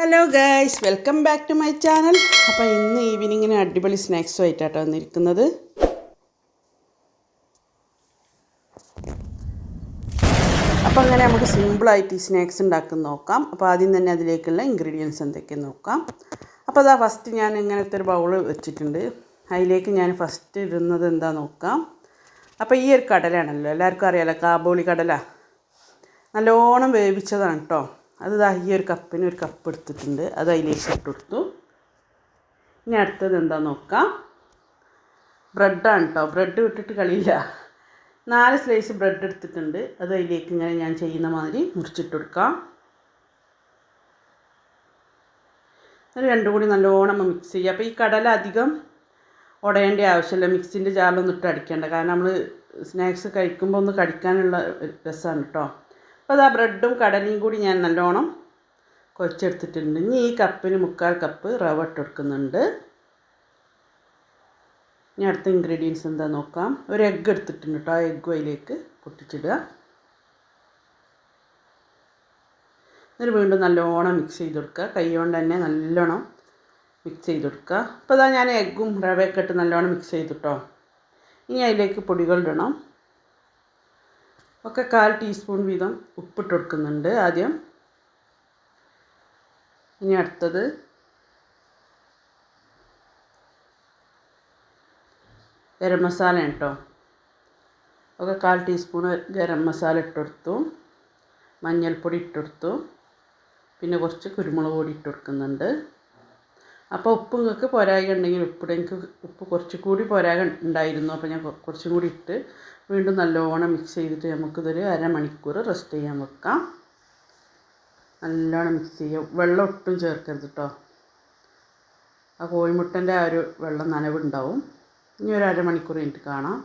Hello guys welcome back to my channel അപ്പോൾ ഇന്ന് ഈവനിങ്ങിന് അടിപൊളി സ്നാക്സും ആയിട്ടാട്ടോ വന്നിരിക്കുന്നത്. അപ്പോൾ അങ്ങനെ നമുക്ക് സിമ്പിളായിട്ട് ഈ സ്നാക്സ് ഉണ്ടാക്കുന്ന നോക്കാം. അപ്പോൾ ആദ്യം തന്നെ അതിലേക്കുള്ള ഇൻഗ്രീഡിയൻസ് എന്തൊക്കെയെന്ന് നോക്കാം. അപ്പോൾ അതാ ഫസ്റ്റ് ഞാൻ ഇങ്ങനത്തെ ഒരു ബൗൾ വെച്ചിട്ടുണ്ട്. അതിലേക്ക് ഞാൻ ഫസ്റ്റ് ഇടുന്നത് എന്താ നോക്കാം. അപ്പോൾ ഈ ഒരു കടലാണല്ലോ. എല്ലാവർക്കും അറിയാലോ കാബോളി കടല നല്ലോണം വേവിച്ചതാണ് കേട്ടോ അത് ഈ ഒരു കപ്പിന് ഒരു കപ്പ് എടുത്തിട്ടുണ്ട്. അത് അതിലേക്ക് ഇട്ട് കൊടുത്തു. ഇനി അടുത്തത് എന്താ നോക്കാം. ബ്രെഡാണ് കേട്ടോ ബ്രെഡ് വിട്ടിട്ട് കളിയില്ല. നാല് സ്ലൈസ് ബ്രെഡ് എടുത്തിട്ടുണ്ട്. അത് അതിലേക്ക് ഇങ്ങനെ ഞാൻ ചെയ്യുന്ന മാതിരി മുറിച്ചിട്ട് കൊടുക്കാം. അത് രണ്ടും കൂടി നല്ലോണം മിക്സ് ചെയ്യുക അപ്പോൾ ഈ കടല അധികം ഉടയേണ്ട ആവശ്യമില്ല. മിക്സിന്റെ ജാറിലൊന്നും ഇട്ട് അടിക്കേണ്ട. കാരണം നമ്മൾ സ്നാക്സ് കഴിക്കുമ്പോൾ ഒന്ന് കടിക്കാനുള്ള രസമാണ് കേട്ടോ അപ്പോൾ അത് ആ ബ്രെഡും കടലയും കൂടി ഞാൻ നല്ലോണം കൊച്ചെടുത്തിട്ടുണ്ട്. ഇനി ഈ കപ്പിന് മുക്കാൽ കപ്പ് റവ ഇട്ട് കൊടുക്കുന്നുണ്ട്. ഇനി അടുത്ത ഇൻഗ്രീഡിയൻസ് എന്താ നോക്കാം. ഒരു എഗ്ഗ് എടുത്തിട്ടുണ്ട് കേട്ടോ ആ എഗ്ഗ് അതിലേക്ക് പൊട്ടിച്ചിടുക. എന്നിട്ട് വീണ്ടും നല്ലോണം മിക്സ് ചെയ്ത് കൊടുക്കുക. കൈ കൊണ്ട് തന്നെ നല്ലോണം മിക്സ് ചെയ്ത് കൊടുക്കുക. അപ്പോൾ ഇതാ ഞാൻ എഗ്ഗും റവയൊക്കെ ഇട്ട് നല്ലോണം മിക്സ് ചെയ്തിട്ടോ ഇനി അതിലേക്ക് പൊടികൾ ഇടണം. ഒക്കെ കാൽ ടീസ്പൂൺ വീതം ഉപ്പിട്ട് കൊടുക്കുന്നുണ്ട് ആദ്യം. ഇനി അടുത്തത് ഗരം മസാല കേട്ടോ ഒക്കെ കാൽ ടീസ്പൂൺ ഗരം മസാല ഇട്ടെടുത്തു. മഞ്ഞൾപ്പൊടി ഇട്ടെടുത്തു. പിന്നെ കുറച്ച് കുരുമുളക് പൊടി ഇട്ട് കൊടുക്കുന്നുണ്ട് അപ്പോൾ ഉപ്പ് നിങ്ങൾക്ക് പോരായ്ക ഉണ്ടെങ്കിൽ ഉപ്പിടെ എനിക്ക് ഉപ്പ് കുറച്ച് കൂടി പോരായ്ക ഉണ്ടായിരുന്നു. അപ്പോൾ ഞാൻ കുറച്ചും കൂടി ഇട്ട് വീണ്ടും നല്ലോണം മിക്സ് ചെയ്തിട്ട് നമുക്കിതൊരു അരമണിക്കൂർ റെസ്റ്റ് ചെയ്യാൻ വെക്കാം. നല്ലോണം മിക്സ് ചെയ്യുക വെള്ളം ഒട്ടും ചേർക്കരുത് കേട്ടോ ആ കോഴിമുട്ടന്റെ ആ ഒരു വെള്ളം നനവുണ്ടാവും. ഇനി ഒരു അരമണിക്കൂർ കഴിഞ്ഞിട്ട് കാണാം.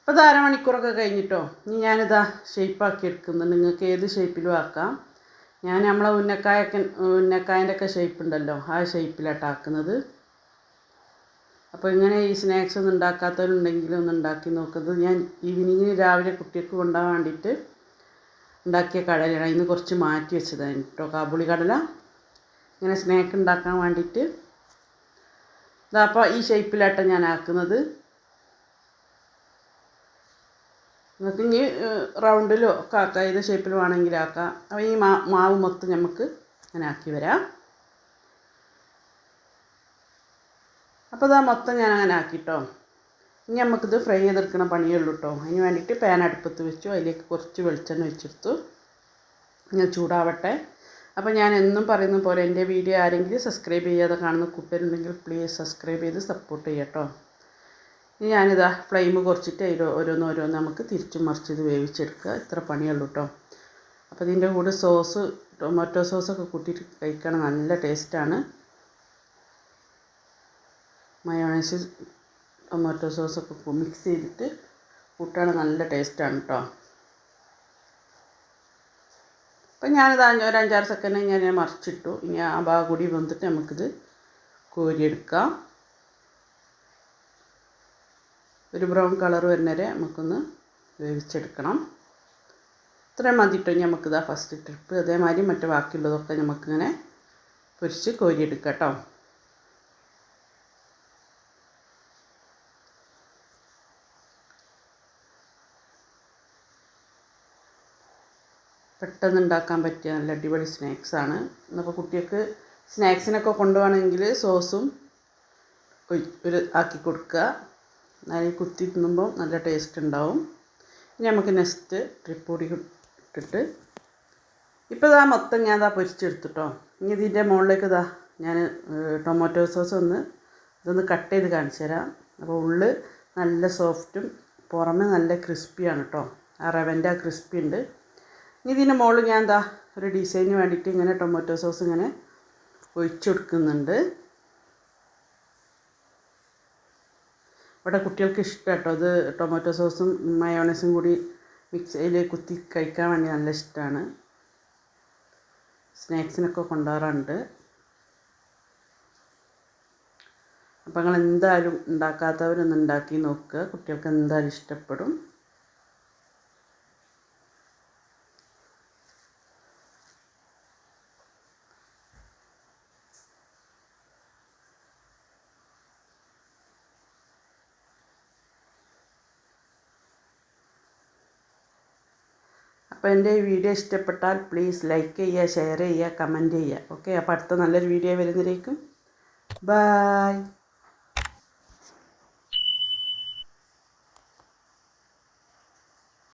അപ്പോൾ ഇത് അരമണിക്കൂറൊക്കെ കഴിഞ്ഞിട്ടോ? ഇനി ഞാനിതാ ഷേപ്പാക്കി എടുക്കുന്നുണ്ട്. നിങ്ങൾക്ക് ഏത് ഷേപ്പിലും ആക്കാം. ഞാൻ നമ്മളെ ഉന്നക്കായ ഉന്നക്കായന്റെ ഒക്കെ ഷേപ്പ് ഉണ്ടല്ലോ ആ ഷേപ്പിലാട്ടാക്കുന്നത് അപ്പോൾ ഇങ്ങനെ ഈ സ്നാക്സ് ഒന്നും ഉണ്ടാക്കാത്തവരുണ്ടെങ്കിൽ ഒന്ന് ഉണ്ടാക്കി നോക്കുന്നത്. ഞാൻ ഈവനിങ്ങിന് രാവിലെ കുട്ടികൾക്ക് കൊണ്ടുപോകാൻ വേണ്ടിയിട്ട് ഉണ്ടാക്കിയ കടലയാണ്. ഇന്ന് കുറച്ച് മാറ്റി വെച്ചതാണ് കേട്ടോ. കാബുളി കടല. ഇങ്ങനെ സ്നാക്ക് ഉണ്ടാക്കാൻ വേണ്ടിയിട്ട്. അപ്പോൾ ഈ ഷേപ്പിലാട്ടോ ഞാൻ ആക്കുന്നത്. നിങ്ങൾക്ക് ഇനി റൗണ്ടിലോ ഒക്കെ ആക്കാം. ഏത് ഷേപ്പിൽ വേണമെങ്കിൽ ആക്കാം. അപ്പോൾ ഈ മാ മാവ് മൊത്തം നമുക്ക് അങ്ങനെ ആക്കി വരാം. അപ്പോൾ ഇതാ മൊത്തം ഞാൻ അങ്ങനെ ആക്കിട്ടോ. ഇനി നമുക്കിത് ഫ്രൈ ചെയ്തെടുക്കണ പണിയുള്ളൂ കേട്ടോ അതിന് വേണ്ടിയിട്ട് പാൻ അടുപ്പത്ത് വെച്ചു. അതിലേക്ക് കുറച്ച് വെളിച്ചെണ്ണ വെച്ചെടുത്തു ഞാൻ ചൂടാവട്ടെ. അപ്പോൾ ഞാൻ എന്നും പറയുന്ന പോലെ എന്റെ വീഡിയോ ആരെങ്കിലും സബ്സ്ക്രൈബ് ചെയ്യാതെ കാണുന്ന കൂട്ടുകാരുണ്ടെങ്കിൽ പ്ലീസ് സബ്സ്ക്രൈബ് ചെയ്ത് സപ്പോർട്ട് ചെയ്യട്ടോ. ഇനി ഞാനിതാ ഫ്ലെയിം കുറച്ചിട്ട് അതിൽ ഓരോന്ന് ഓരോന്ന് നമുക്ക് തിരിച്ചും മറിച്ചത് വേവിച്ചെടുക്കുക. ഇത്ര പണിയുള്ളൂ കേട്ടോ അപ്പോൾ ഇതിന്റെ കൂടെ സോസ് ടൊമാറ്റോ സോസൊക്കെ കൂട്ടിയിട്ട് കഴിക്കണം നല്ല ടേസ്റ്റാണ്. മയോണൈസ് ടൊമാറ്റോ സോസൊക്കെ മിക്സ് ചെയ്തിട്ട് കൂട്ടാണ് നല്ല ടേസ്റ്റാണ് കേട്ടോ അപ്പം ഞാനിത് ഒരു അഞ്ചാറ് സെക്കൻഡ് ഞാൻ മറിച്ചിട്ടു. ഇനി ആ ഭാഗം കൂടി വന്നിട്ട് നമുക്കിത് കോരിയെടുക്കാം. ഒരു ബ്രൗൺ കളർ വരുന്നവരെ നമുക്കൊന്ന് വേവിച്ചെടുക്കണം. ഇത്രയും മതിട്ടോ നമുക്കിതാ ഫസ്റ്റ് ട്രിപ്പ് അതേമാതിരി മറ്റു ബാക്കിയുള്ളതൊക്കെ നമുക്കിങ്ങനെ പൊരിച്ച് കോരിയെടുക്കാം കേട്ടോ പെട്ടെന്ന് ഉണ്ടാക്കാൻ പറ്റിയ നല്ല അടിപൊളി സ്നാക്സാണ് അപ്പോൾ കുട്ടികൾക്ക് സ്നാക്സിനൊക്കെ കൊണ്ടുപോകണമെങ്കിൽ സോസും ഒരു ആക്കി കൊടുക്കുക. എന്നാലും കുത്തി തിന്നുമ്പോൾ നല്ല ടേസ്റ്റ് ഉണ്ടാവും. ഇനി നമുക്ക് നെക്സ്റ്റ് ട്രിപ്പ് കൂടി ഇട്ടിട്ട്. ഇപ്പോൾ ഇതാ മൊത്തം ഞാൻ ഇതാ പൊരിച്ചെടുത്തിട്ടോ. ഇനി ഇതിന്റെ മുകളിലേക്ക് ഇതാ ഞാൻ ടൊമാറ്റോ സോസ് ഒന്ന് ഇതൊന്ന് കട്ട് ചെയ്ത് കാണിച്ചു തരാം. അപ്പോൾ ഉള്ളിൽ നല്ല സോഫ്റ്റും പുറമെ നല്ല ക്രിസ്പിയാണ് കേട്ടോ ആ റവന്റെ ആ ക്രിസ്പി ഉണ്ട്. ഇനി ഇതിന്റെ മുകളിൽ ഞാൻ എന്താ ഒരു ഡിസൈന് വേണ്ടിയിട്ട് ഇങ്ങനെ ടൊമാറ്റോ സോസ് ഇങ്ങനെ ഒഴിച്ചു ഇവിടെ കുട്ടികൾക്ക് ഇഷ്ടം കേട്ടോ ഇത് ടൊമാറ്റോ സോസും മയോണൈസും കൂടി മിക്സിയിൽ കുത്തി കഴിക്കാൻ വേണ്ടി നല്ല ഇഷ്ടമാണ്. സ്നാക്സിനൊക്കെ കൊണ്ടുപോകാറുണ്ട് അപ്പോൾ നിങ്ങൾ എന്തായാലും ഉണ്ടാക്കാത്തവരൊന്ന് ഉണ്ടാക്കി നോക്കുക. കുട്ടികൾക്ക് എന്തായാലും ഇഷ്ടപ്പെടും. അപ്പോൾ എന്റെ ഈ വീഡിയോ ഇഷ്ടപ്പെട്ടാൽ പ്ലീസ് ലൈക്ക് ചെയ്യുക ഷെയർ ചെയ്യുക കമന്റ് ചെയ്യുക. ഓക്കെ അപ്പോൾ അടുത്ത നല്ലൊരു വീഡിയോ വരുന്നതിലേക്കും. ബായ്